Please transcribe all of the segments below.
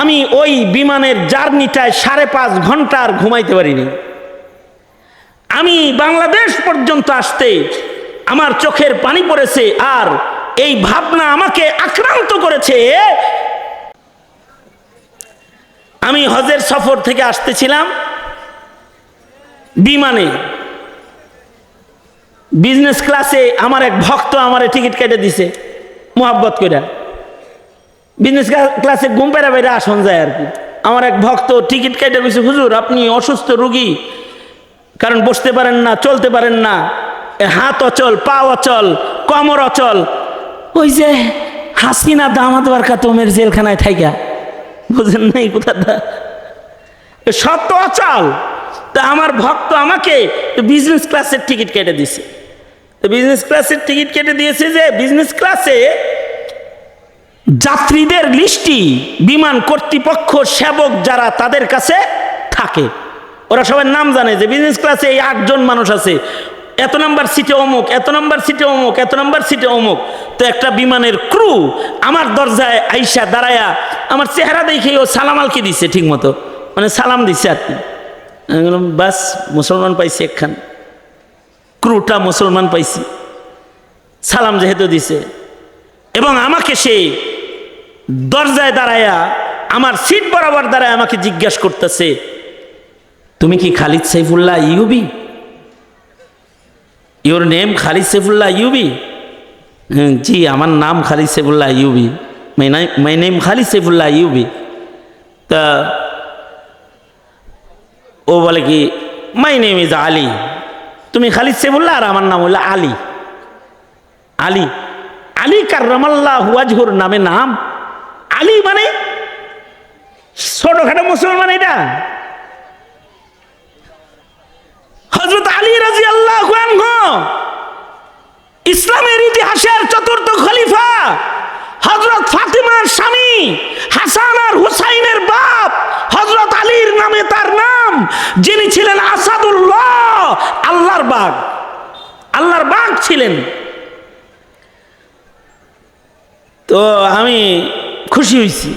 আমি ওই বিমানের জার্নিটায় সাড়ে পাঁচ ঘণ্টা আর ঘুমাইতে পারিনি। আমি বাংলাদেশ পর্যন্ত আসতে আমার চোখের পানি পড়েছে আর এই ভাবনা আমাকে আক্রান্ত করেছে। আমি হজের সফর থেকে আসতেছিলাম বিমানে। বিজনেস ক্লাসে আমার এক ভক্ত আমার টিকিট কেটে দিছে, মোহাব্বত করে বিজনেস ক্লাসে ঘুম পেরা বেড়ে আসন যায় আর কি। আমার এক ভক্ত টিকিট কেটে গেছে হুজুর, আপনি অসুস্থ রুগী, কারণ বসতে পারেন না, চলতে পারেন না। হাত অচল, পা অচল, কমর অচল। ওই যে হাসিনা দামাত বারকা তোমের জেলখানায় থাইকা। বুঝেন নাই কোথাটা? সব তো অচল। তা আমার ভক্ত আমাকে বিজনেস ক্লাসের টিকিট কেটে দিছে। তো বিজনেস ক্লাসের টিকিট কেটে দিয়েছে যে বিজনেস ক্লাসে যাত্রীদের লিস্টি বিমান কর্তৃপক্ষ সেবক যারা তাদের কাছে থাকে। ওরা সবাই নাম জানে যে বিজনেস ক্লাসে এই আটজন মানুষ আছে। এত নাম্বার সিটে অমুক, এত নাম্বার সিটে অমুক, এত নাম্বার সিটে অমুক। তো একটা বিমানের ক্রু আমার দরজায় আইসা দাঁড়ায়া আমার চেহারা দেখে ও সালাম আলকি দিচ্ছে ঠিক মতো মানে সালাম দিছে আর কি। বাস, মুসলমান পাইছি একখান। ক্রুটা মুসলমান পাইছি। সালাম যেহেতু দিছে। এবং আমাকে সে দরজায় দাঁড়ায়া, আমার সিট বরাবর দাঁড়ায় আমাকে জিজ্ঞাসা করতেছে, তুমি কি খালিদ সাইফুল্লাহ ইউবি? ইউর নেম খালিদ সাইফুল্লাহ ইউবি? জি, আমার নাম খালিদ সাইফুল্লাহ ইউবি। মাই নেম খালিদ সাইফুল্লাহ ইউবি। তা, ও বলে কি মাই নেম ইজ আলী। তুমি খালিদ সাইফুল্লাহ আর আমার নাম হলো আলী। আলী আলী কার্রামাল্লাহ হুয়াজহুর নামে নাম? আলী মানে? ছোটখাটো মুসলমান এটা? হজরত আলী রাজি আল্লাহ ইসলামের ইতিহাসের চতুর্থ খলিফা হজরত ফাতিমার স্বামী, হাসান আর হুসাইনের বাপ হজরত আলীর নামে তার নাম, যিনি ছিলেন আসাদুল্লাহ, আল্লাহর বাগ। আল্লাহর বাগ ছিলেন। তো আমি খুশি হয়েছি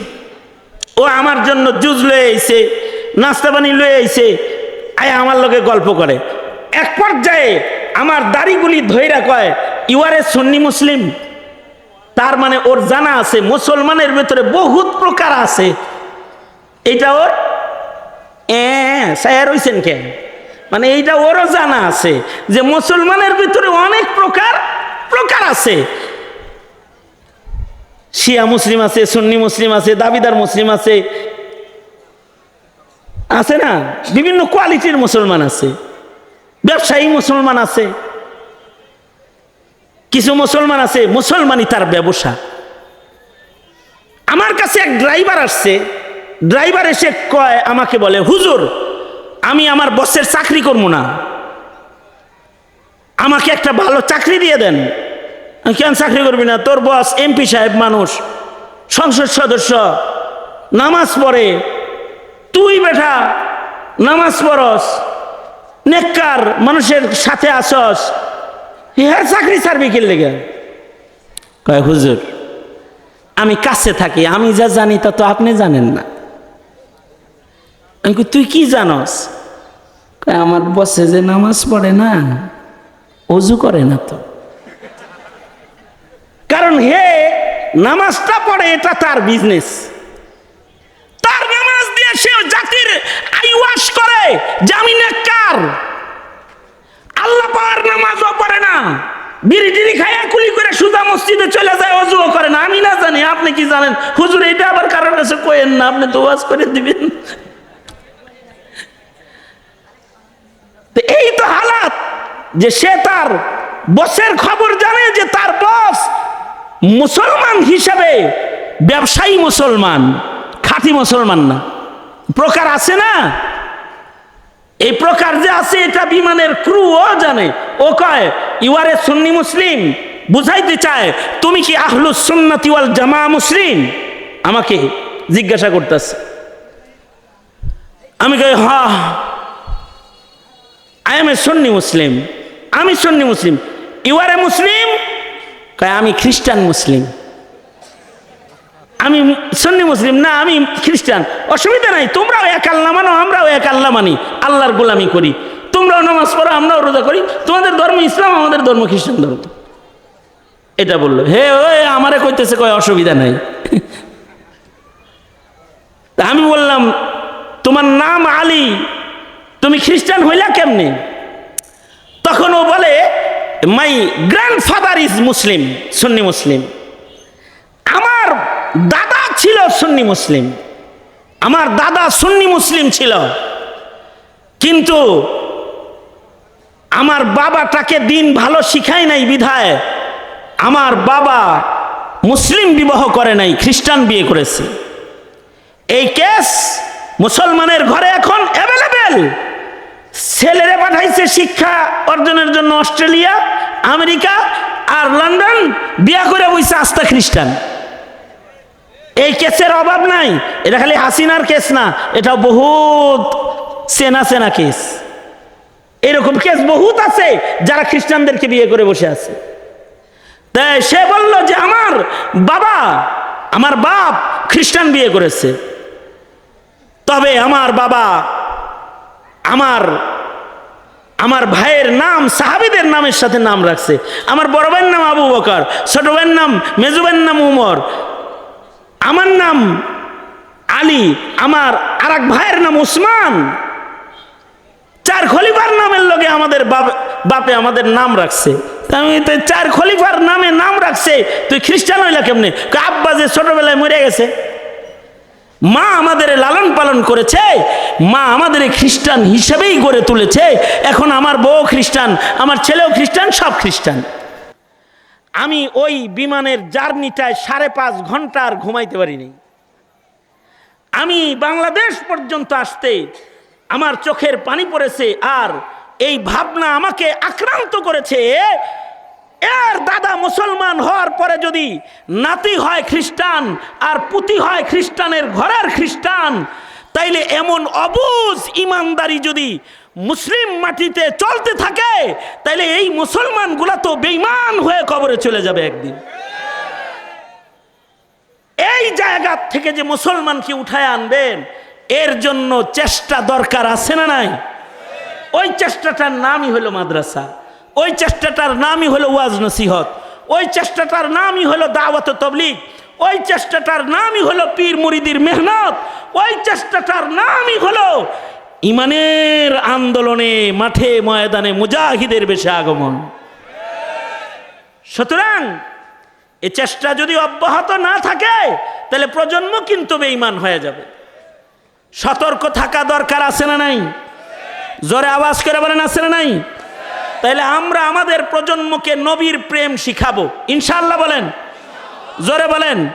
ও আমার জন্য জুজ লয়ে আইছে, নাস্তা পানি লয়ে আইছে, আয় আমার লোকে গল্প করে। এক পর্যায়ে আমার দাড়িগুলি ধৈরা কয় ইউ আর এ সন্নি মুসলিম তার মানে ওর জানা আছে, মুসলমানের ভেতরে বহুত প্রকার আছে। এইটা ওর সায়ার হইছেন কেন? মানে এইটা ওরও জানা আছে যে মুসলমানের ভিতরে অনেক প্রকার প্রকার আছে। শিয়া মুসলিম আছে, সুন্নি মুসলিম আছে, দাবিদার মুসলিম আছে। আছে না? বিভিন্ন কোয়ালিটির মুসলমান আছে। ব্যবসায়ী মুসলমান আছে। কিছু মুসলমান আছে, মুসলমানই তার ব্যবসা। আমার কাছে এক ড্রাইভার আসছে। ড্রাইভার এসে কয়, আমাকে বলে, হুজুর, আমি আমার বসের চাকরি করব না। আমাকে একটা ভালো চাকরি দিয়ে দেন। কেন চাকরি করবি না? তোর বস এমপি সাহেব, মানুষ। সংসদ সদস্য, নামাজ পড়ে। তুই বেটা, নামাজ পড়স। নেককার, মানুষের সাথে আসস। হ্যাঁ চাকরি ছাড়বি কি লেগে? কয়, হুজুর, আমি কাছে থাকি, আমি যা জানি তা তো আপনি জানেন না। আমি তুই কি জানস? আমার বসে যে নামাজ পড়ে না, অজু করে না তো। কারণ হে নামাজটা পড়ে, এটা তার বিজনেস তার নামাজ দিয়ে সে জাতির আইওয়াশ করে, জামিনে কার? আল্লাহ পাওয়ার নামাজও পড়ে না। বিড়ি কুলি করে সুজা মসজিদে চলে যায়, অজুও করে না। আমি না জানি, আপনি কি জানেন? হুজুর, এটা আবার কারোর কাছে কোয়েন না, আপনি তো করে দিবেন। এই তো হালাত যে সে তার বসের খবর জানে যে তার বস মুসলমান হিসাবে ব্যবসায়ী মুসলমান, খাঁটি মুসলমান না। প্রকার আছে না? এই প্রকার যে আছে, এটা বিমানের ক্রু ও জানে। ও কয় ইউ আর এ সুন্নি মুসলিম বুঝাইতে চায়, তুমি কি আহলুস সুন্নাতি ওয়াল জামা মুসলিম? আমাকে জিজ্ঞাসা করতেছে। আমি কই, হা আই এম এ সন্নি মুসলিম আমি সন্নি মুসলিম ইউ আর এ মুসলিম কয়, আমি খ্রিস্টান মুসলিম। আমি সন্নি মুসলিম, না, আমি খ্রিস্টান। অসুবিধা নাই, তোমরাও এক আল্লাহ মানো, আমরাও এক আল্লাহ মানি। আল্লাহর গোলামি করি। তোমরাও নামাজ পড়ো, আমরাও রোজা করি। তোমাদের ধর্ম ইসলাম, আমাদের ধর্ম খ্রিস্টান ধর্ম। এটা বলল। হে, ওই আমারে কইতেছে, কয়, অসুবিধা নাই। আমি বললাম, তোমার নাম আলী, তুমি খ্রিস্টান হইলা কেমনে? তখন ও বলে মাই গ্র্যান্ডফাদার ইজ মুসলিম সুন্নি মুসলিম আমার দাদা ছিল সুন্নি মুসলিম আমার দাদা সুন্নি মুসলিম ছিল। কিন্তু আমার বাবাটাকে দিন ভালো শিখায় নাই বিধায়। আমার বাবা মুসলিম বিবাহ করে নাই, খ্রিস্টান বিয়ে করেছে। এই কেস মুসলমানের ঘরে এখন অ্যাভেলেবেল ছেলেরে পাঠাইছে শিক্ষা অর্জনের জন্য অস্ট্রেলিয়া, আমেরিকা আর লন্ডন, বিয়া করে বইছে আস্থা খ্রিস্টান। এই কেসের অভাব নাই, এটা খালি হাসিনার কেস না এটা বহুত সেনা সেনা কেস। এরকম কেস বহুত আছে, যারা খ্রিস্টানদেরকে বিয়ে করে বসে আছে। তাই সে বলল যে, আমার বাবা, আমার বাপ খ্রিস্টান বিয়ে করেছে। তবে আমার বাবা আমার আমার ভাইয়ের নাম, সাহাবিদের নামের সাথে নাম রাখছে। আমার বড় ভাইয়ের নাম আবু বকর, ছোট ভাইয়ের নাম মেজু ভাইয়ের নাম উমর। আমার নাম আলী, আমার আর ভাইয়ের নাম উসমান। চার খলিফার নামের লগে আমাদের বাপ- বাপে আমাদের নাম রাখছে। আমি তো চার খলিফার নামে নাম রাখছে, তুই খ্রিস্টান হইলা কেমনে? আব্বা যে ছোটবেলায় মরে গেছে। মা আমাদের লালন পালন করেছে, মা আমাদের খ্রিস্টান হিসেবেই গড়ে তুলেছে, এখন আমার বউ খ্রিস্টান, আমার ছেলেও খ্রিস্টান, সব খ্রিস্টান। আমি ওই বিমানের জার্নিটায় সাড়ে পাঁচ ঘণ্টা আর ঘুমাইতে পারিনি। আমি বাংলাদেশ পর্যন্ত আসতে আমার চোখের পানি পড়েছে আর এই ভাবনা আমাকে আক্রান্ত করেছে এর দাদা মুসলমান হওয়ার পরে যদি নাতি হয় খ্রিস্টান আর পুতি হয় খ্রিস্টানের ঘরের খ্রিস্টান, তাইলে এমন অবুজ ইমানদারি যদি মুসলিম মাটিতে চলতে থাকে, তাইলে এই মুসলমানগুলা তো বেইমান হয়ে কবরে চলে যাবে একদিন। এই জায়গা থেকে যে মুসলমানকে উঠায় আনবেন, এর জন্য চেষ্টা দরকার আছে না নাই? ওই চেষ্টাটার নামই হলো মাদ্রাসা। ওই চেষ্টাটার নামই হলো ওয়াজ নসিহত। ওই চেষ্টাটার নামই হলো দাওয়াত তবলিগ। ওই চেষ্টাটার নামই হলো পীর মুরিদির মেহনত। ওই চেষ্টাটার নামই হলো ইমানের আন্দোলনে, মাঠে, ময়দানে মুজাহিদের বেশে আগমন। সুতরাং এ চেষ্টা যদি অব্যাহত না থাকে, তাহলে প্রজন্ম কিন্তু বেঈমান হয়ে যাবে। সতর্ক থাকা দরকার আছে না নাই? জোরে আওয়াজ করে বলেন, আছে না নাই? তাইলে আমরা আমাদের প্রজন্মকে নবীর প্রেম শিখাবো। ইনশাল্লাহ বলেন। জোরে বলেন।